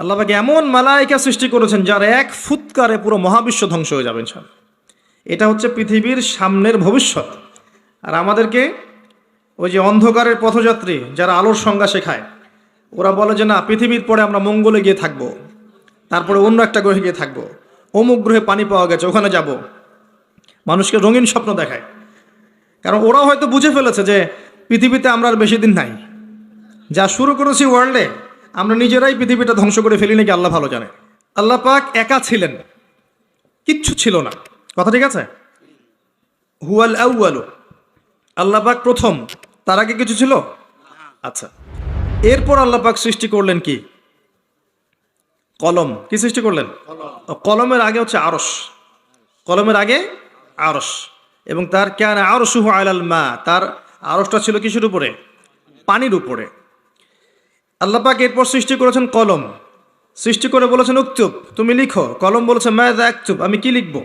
আল্লাহকে এমন মালাইকা সৃষ্টি করেছেন যার এক ফুৎকারে পুরো মহাবিশ্ব ধ্বংস হয়ে যাবে ইনশাআল্লাহ এটা হচ্ছে পৃথিবীর সামনের ভবিষ্যৎ। আর আমাদেরকে ওই যে অন্ধকারের পথযাত্রী যারা আলোর সংজ্ঞা শেখায়, ওরা বলে যে না, পৃথিবীর পরে আমরা মঙ্গলে গিয়ে থাকব, তারপরে অন্য একটা গ্রহে গিয়ে থাকব, অমুক গ্রহে পানি পাওয়া গেছে, ওখানে যাব। মানুষকে রঙিন স্বপ্ন দেখায়। কারণ ওরাও হয়তো বুঝে ফেলেছে যে পৃথিবীতে আমরা আর বেশি দিন নাই। যা শুরু করেছি ওয়ার্ল্ডে আমরা নিজেরাই পৃথিবীটা ধ্বংস করে ফেলি নাকি আল্লাহ ভালো জানে। আল্লাহ পাক একা ছিলেন। কিচ্ছু ছিল না। কথা ঠিক আছে? হুয়াল আউয়ালু। আল্লাহ পাক প্রথম। তার আগে কিছু ছিল? আচ্ছা। এরপর আল্লাহ পাক সৃষ্টি করলেন কি? কলম। কি সৃষ্টি করলেন? কলমের আগে হচ্ছে আরস কলমের আগে আরস এবং তার কেন আরসুহ আলাল মা। তার আরসটা ছিল কিসের উপরে? পানির উপরে। আল্লাহ পাক এরপর সৃষ্টি করেছেন কলম। সৃষ্টি করে বলেছেন উক্তুব, তুমি লিখো। কলম বলেছে ম্যাদ একচুপ আমি কি লিখব?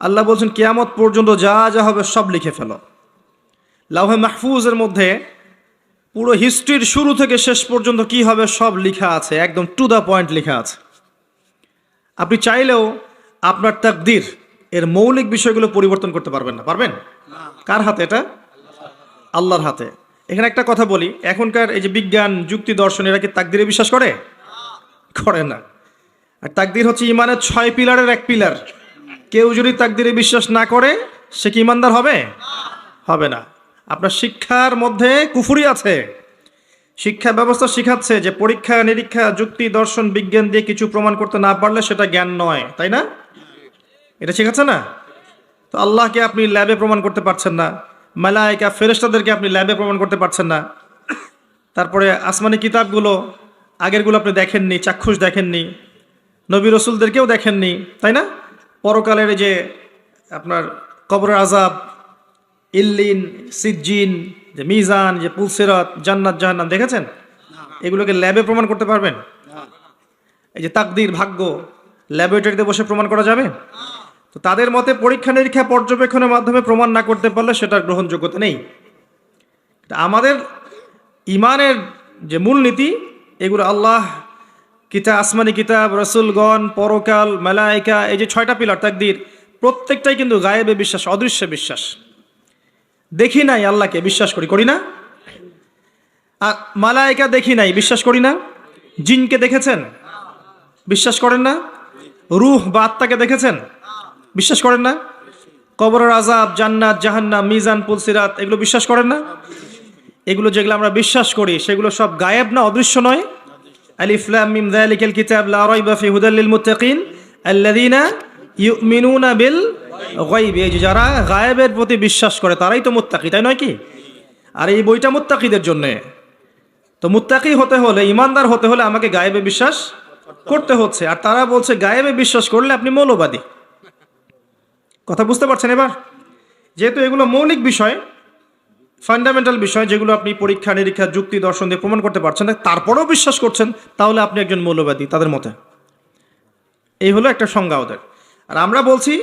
আল্লাহ বলছেন, কেয়ামত পর্যন্ত যা যা হবে সব লিখে ফেলো। লাউহে মাহফুজের মধ্যে পুরো হিস্ট্রির শুরু থেকে শেষ পর্যন্ত কি হবে সব লেখা আছে, একদম টু দ্য পয়েন্ট লেখা আছে। আপনি চাইলেও আপনার তাকদির, এর মৌলিক বিষয়গুলো পরিবর্তন করতে পারবেন না। পারবেন? কার হাতে এটা? আল্লাহর হাতে। এখানে একটা কথা বলি, এখনকার এই যে বিজ্ঞান, যুক্তি, দর্শন, এরা কি তাকদিরে বিশ্বাস করে? করে না। আর তাকদির হচ্ছে ইমানের ছয় পিলারের এক পিলার। কেউ যদি তাকদিরে বিশ্বাস না করে, সে কি ইমানদার হবে? হবে না। আপনার শিক্ষার মধ্যে কুফুরি আছে। শিক্ষা ব্যবস্থা শিখাচ্ছে যে পরীক্ষা, নিরীক্ষা, যুক্তি, দর্শন, বিজ্ঞান দিয়ে কিছু প্রমাণ করতে না পারলে সেটা জ্ঞান নয়, তাই না? এটা শেখাচ্ছে না? তো আল্লাহকে আপনি ল্যাবে প্রমাণ করতে পারছেন না। মালায়িকা ফেরেশতাদেরকে আপনি ল্যাবে প্রমাণ করতে পারছেন না। তারপরে আসমানি কিতাবগুলো আগেরগুলো আপনি দেখেননি, চাক্ষুষ দেখেননি, নবী রসুলদেরকেও দেখেননি, তাই না? পরকালের যে আপনার কবর আজাব ইল্লিন, সিজ্জিন, যে মিজান, যে পুলসিরাত, জান্নাত, জাহান্নাম, দেখেছেন? এগুলোকে ল্যাবে প্রমাণ করতে পারবেন? এই যে তাকদির ভাগ্য, ল্যাবরেটরিতে বসে প্রমাণ করা যাবে? তো তাদের মতে পরীক্ষা নিরীক্ষা পর্যবেক্ষণের মাধ্যমে প্রমাণ না করতে পারলে সেটার গ্রহণযোগ্যতা নেই। আমাদের ইমানের যে মূলনীতি, এগুলো আল্লাহ কিতাব, আসমানি কিতাব, রসুলগণ, পরকাল মালাইকা এই যে ছয়টা পিলার, তাকদির, প্রত্যেকটাই কিন্তু গায়েবে বিশ্বাস, অদৃশ্যে বিশ্বাস। দেখি নাই আল্লাহকে, বিশ্বাস করি করি না। আর মালাইকা দেখি নাই, বিশ্বাস করি না। জিনকে দেখেছেন? বিশ্বাস করেন না। রুহ বা আত্মাকে দেখেছেন? বিশ্বাস করেন না? কবরের আজাব জান্নাত, জাহান্নাম, মিজান, পুলসিরাত, এগুলো বিশ্বাস করেন না? এগুলো যেগুলো আমরা বিশ্বাস করি, সেগুলো সব গায়েব না অদৃশ্য নয়? আলিফলাম মিম কিতাব, লা রাইবা ফি হুদাল লিল মুত্তাকিন, আল্লাযীনা ইউমিনুনা বিল গায়ব। এই যারা গায়েবের প্রতি বিশ্বাস করে, তারাই তো মুত্তাকি, তাই নয় কি? আর এই বইটা মুত্তাকিদের জন্য। তো মুত্তাকি হতে হলে, ইমানদার হতে হলে আমাকে গায়েবে বিশ্বাস করতে হচ্ছে। আর তারা বলছে, গায়েবে বিশ্বাস করলে আপনি মৌলবাদী। কথা বুঝতে পারছেন এবার? যেহেতু এগুলো মৌলিক বিষয় ফান্ডামেন্টাল বিষয়, যেগুলো আপনি পরীক্ষা, নিরীক্ষা, যুক্তি, দর্শন দিয়ে প্রমাণ করতে পারছেন তারপরেও বিশ্বাস করছেন, তাহলে আপনি একজন মৌলবাদী তাদের মতে। এই হলো একটা সংজ্ঞা ওদের। আর আমরা বলছি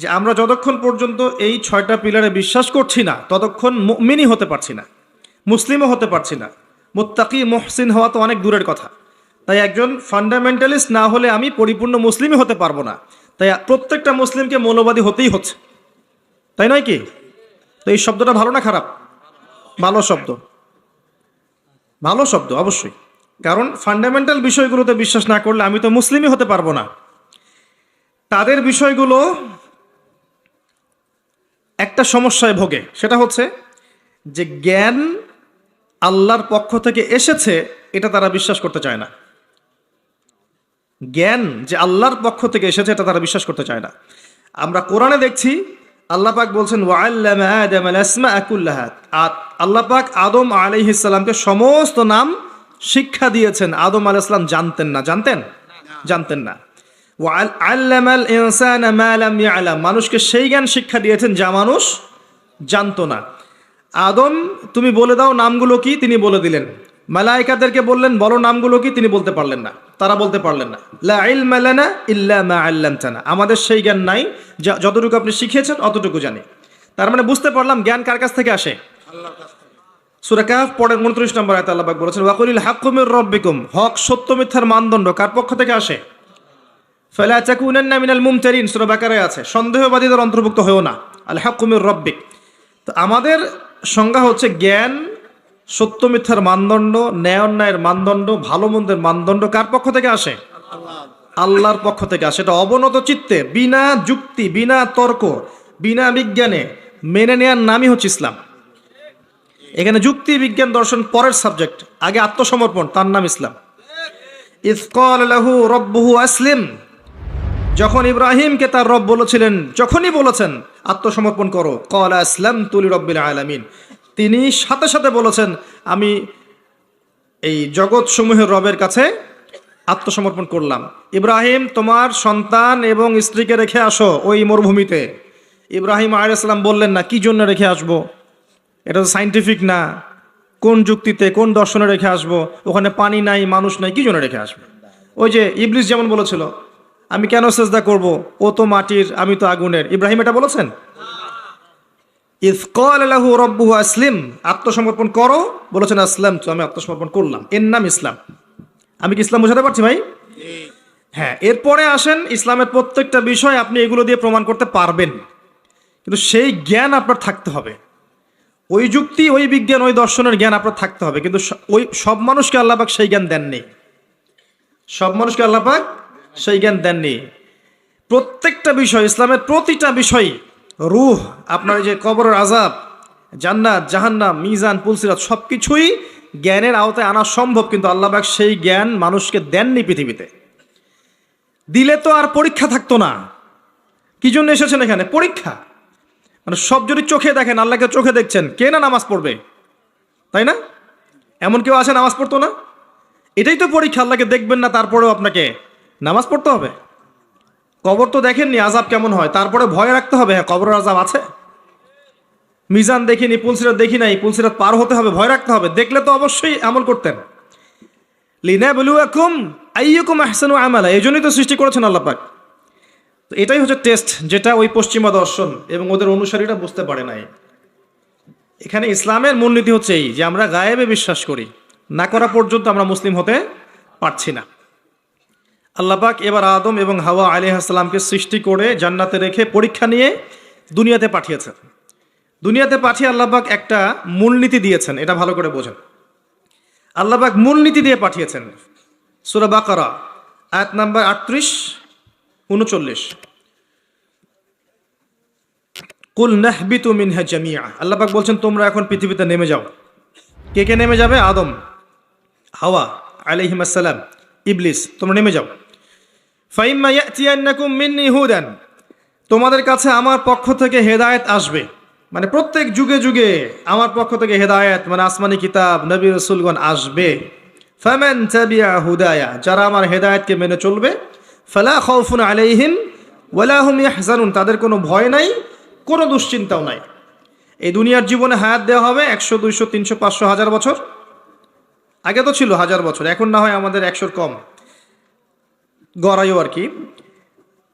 যে আমরা যতক্ষণ পর্যন্ত এই ছয়টা পিলারে বিশ্বাস করছি না, ততক্ষণ মিনি হতে পারছি না, মুসলিমও হতে পারছি না। মোত্তাকি, মহসিন হওয়া তো অনেক দূরের কথা। তাই একজন ফান্ডামেন্টালিস্ট না হলে আমি পরিপূর্ণ মুসলিমই হতে পারব না। তাই প্রত্যেকটা মুসলিমকে মৌলবাদী হতেই হচ্ছে। তাই নয় কি? তো এই শব্দটা ভালো না খারাপ? ভালো শব্দ। ভালো শব্দ, অবশ্যই। কারণ ফান্ডামেন্টাল বিষয়গুলোতে বিশ্বাস না করলে আমি তো মুসলিমই হতে পারব না। তাদের বিষয়গুলো একটা সমস্যায় ভোগে। সেটা হচ্ছে যে জ্ঞান আল্লাহর পক্ষ থেকে এসেছে, এটা তারা বিশ্বাস করতে চায় না। জ্ঞান যে আল্লাহর পক্ষ থেকে এসেছে, এটা তারা বিশ্বাস করতে চায় না। আমরা কোরআনে দেখছি, আল্লাহ পাক বলছেন আল্লাহ পাক আদম আলাইহিসসালামকে সমস্ত নাম শিক্ষা দিয়েছেন। আদম আলাইহিস সালাম জানতেন না। জানতেন? জানতেন না। মানুষকে সেই জ্ঞান শিক্ষা দিয়েছেন যা মানুষ জানতো না। আদম, তুমি বলে দাও নামগুলো কি? তিনি বলে দিলেন। মালাইকাদেরকে বললেন, বলো নামগুলো কি? তিনি বলতে পারলেন না। তারা বলতে পারলেন না। লা ইলমা লানা ইল্লা মা আল্লামতানা। আমাদের সেই জ্ঞান নাই যা যতটুকু আপনি শিখিয়েছেন অতটুকু জানি। তার মানে বুঝতে পারলাম জ্ঞান কার কাছ থেকে আসে? সুরা কাহাফ পড়েন উনত্রিশ নম্বর আয়তে আল্লাহ বলেছেন ওয়াকুলিল হাকুমের রব্বিকুম। হক সত্য মিথ্যার মানদণ্ড কার পক্ষ থেকে আসে? ফেলা চাকুনান্না মিনাল মুমতারিন সুরা বাকারে আছে। সন্দেহবাদীদের অন্তর্ভুক্ত হয়েও না। আল হাকুমের রব্বিক। তো আমাদের সংজ্ঞা হচ্ছে জ্ঞান সত্য মিথ্যার মানদণ্ড ন্যায় অন্যায়ের মানদণ্ড ভালো মন্দের মানদণ্ড কার পক্ষ থেকে আসে? আল্লাহর পক্ষ থেকে আসে। এটা অবনত চিত্তে, বিনা যুক্তি, বিনা তর্ক, বিনা বিজ্ঞানে মেনে নেওয়ার নামই হচ্ছে ইসলাম। এখানে যুক্তি, বিজ্ঞান, দর্শন পরের সাবজেক্ট, আগে আত্মসমর্পণ, তার নাম ইসলাম। লাহু রব্বহু আসলিম। যখন ইব্রাহিমকে তার রব বলেছিলেন, যখনই বলেছেন, আত্মসমর্পণ করো। কল আসলাম তুলি রব্বিল আলামিন। তিনি সাথে সাথে বলেছেন, আমি এই জগৎ সমূহের রবের কাছে আত্মসমর্পণ করলাম। ইব্রাহিম, তোমার সন্তান এবং স্ত্রীকে রেখে আসো ওই মরুভূমিতে। ইব্রাহিম আলাইসাল্লাম বললেন, না, কি জন্য রেখে আসব? এটা তো সাইন্টিফিক না। কোন যুক্তিতে, কোন দর্শনে রেখে আসব? ওখানে পানি নাই, মানুষ নাই, কি জন্য রেখে আসব? ওই যে ইবলিস যেমন বলেছিল, আমি কেন সেজদা করব? ও তো মাটির, আমি তো আগুনের। ইব্রাহিম এটা বলেছেন? ইফকল আলাহু রব্বুহু আসলিম, আত্মসমর্পণ করো। বলেছেন, আসলাম তো আমি আত্মসমর্পণ করলাম। এর নাম ইসলাম। আমি কি ইসলাম বোঝাতে পারছি ভাই? হ্যাঁ এরপরে আসেন, ইসলামের প্রত্যেকটা বিষয় আপনি এগুলো দিয়ে প্রমাণ করতে পারবেন। কিন্তু সেই জ্ঞান আপনার থাকতে হবে। ওই যুক্তি, ওই বিজ্ঞান, ওই দর্শনের জ্ঞান আপনার থাকতে হবে। কিন্তু ওই সব মানুষকে আল্লাপাক সেই জ্ঞান দেননি। সব মানুষকে আল্লাপাক সেই জ্ঞান দেননি। প্রত্যেকটা বিষয়, ইসলামের প্রতিটা বিষয় রুহ, আপনার যে কবরের আজাব জান্নাত, জাহান্নাম, মিজান, পুলসিরাত সব কিছুই জ্ঞানের আওতায় আনা সম্ভব, কিন্তু আল্লাহবাক সেই জ্ঞান মানুষকে দেননি পৃথিবীতে। দিলে তো আর পরীক্ষা থাকতো না। কি জন্য এসেছেন এখানে? পরীক্ষা। মানে সব যদি চোখে দেখেন, আল্লাহকে চোখে দেখছেন, কে না নামাজ পড়বে? তাই না? এমন কেউ আছে নামাজ পড়তো না? এটাই তো পরীক্ষা, আল্লাহকে দেখবেন না, তারপরেও আপনাকে নামাজ পড়তে হবে। কবর তো দেখেননি আজাব কেমন হয়? তারপরে ভয় রাখতে হবে হ্যাঁ কবরের আজাব আছে। মিজান দেখিনি, পুলসিরাত দেখি নাই, পুলসিরাত পার হতে হবে, ভয় রাখতে হবে। দেখলে তো অবশ্যই আমল করতেন। লিনা বলুয়াকুম আইয়ুকুম আহসানু আমালা, এই জন্যই তো সৃষ্টি করেছেন আল্লাহ পাক। তো এটাই হচ্ছে টেস্ট যেটা ওই পশ্চিমা দর্শন এবং ওদের অনুসারীরা বুঝতে পারে নাই। এখানে ইসলামের মূলনীতি হচ্ছে এই, যে আমরা গায়েবে বিশ্বাস করি, না করা পর্যন্ত আমরা মুসলিম হতে পারছি না। আল্লাপাক এবার আদম এবং হাওয়া আলিহাস্লামকে সৃষ্টি করে জান্নাতে রেখে পরীক্ষা নিয়ে দুনিয়াতে পাঠিয়েছেন। দুনিয়াতে পাঠিয়ে আল্লাপাক একটা মূলনীতি দিয়েছেন, এটা ভালো করে বোঝেন। আল্লাপাক মূলনীতি দিয়ে পাঠিয়েছেন, সুরা বাকারা, আয়াত নাম্বার আটত্রিশ, উনচল্লিশ। কুল নাহবিতু মিনহা জামিয়া আল্লাপাক বলছেন, তোমরা এখন পৃথিবীতে নেমে যাও। কে কে নেমে যাবে? আদম, হাওয়া আলাইহিম আসসালাম, ইবলিস, তোমরা নেমে যাও। ফাইম্মা মিন্নি হুদান। তোমাদের কাছে আমার পক্ষ থেকে হেদায়েত আসবে। মানে প্রত্যেক যুগে যুগে আমার পক্ষ থেকে হেদায়েত মানে আসমানি কিতাব, নবী রসুলগণ আসবে। ফামান তাবিয়া হুদায়া, যারা আমার হেদায়েতকে মেনে চলবে, ফালা খাউফুন আলাইহিম ওয়ালা হুম ইয়াহজানুন, তাদের কোনো ভয় নাই, কোনো দুশ্চিন্তাও নাই। এই দুনিয়ার জীবনে হায়াত দেওয়া হবে একশো, দুইশো, তিনশো, পাঁচশো, হাজার বছর। আগে তো ছিল হাজার বছর, এখন না হয় আমাদের একশোর কম। গড়াইও আর কি।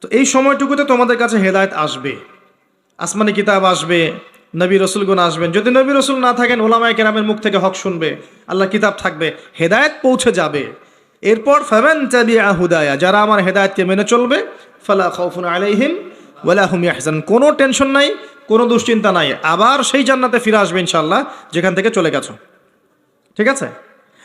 তো এই সময়টুকুতে তোমাদের কাছে হেদায়েত আসবে। আসমানি কিতাব আসবে, নবী রসুলগুন আসবেন। যদি নবী রসুল না থাকেন ওলামায় কেরামের মুখ থেকে হক শুনবে আল্লাহ কিতাব থাকবে, হেদায়েত পৌঁছে যাবে। এরপর ফাবেন চাবিয়া হুদায়া, যারা আমার হেদায়েতকে মেনে চলবে, ফালা খাউফুন আলাইহিম ওয়ালা হুম ইয়াহজান কোনো টেনশন নাই, কোনো দুশ্চিন্তা নাই। আবার সেই জান্নাতে ফিরে আসবে ইনশাল্লাহ যেখান থেকে চলে গেছো। ঠিক আছে?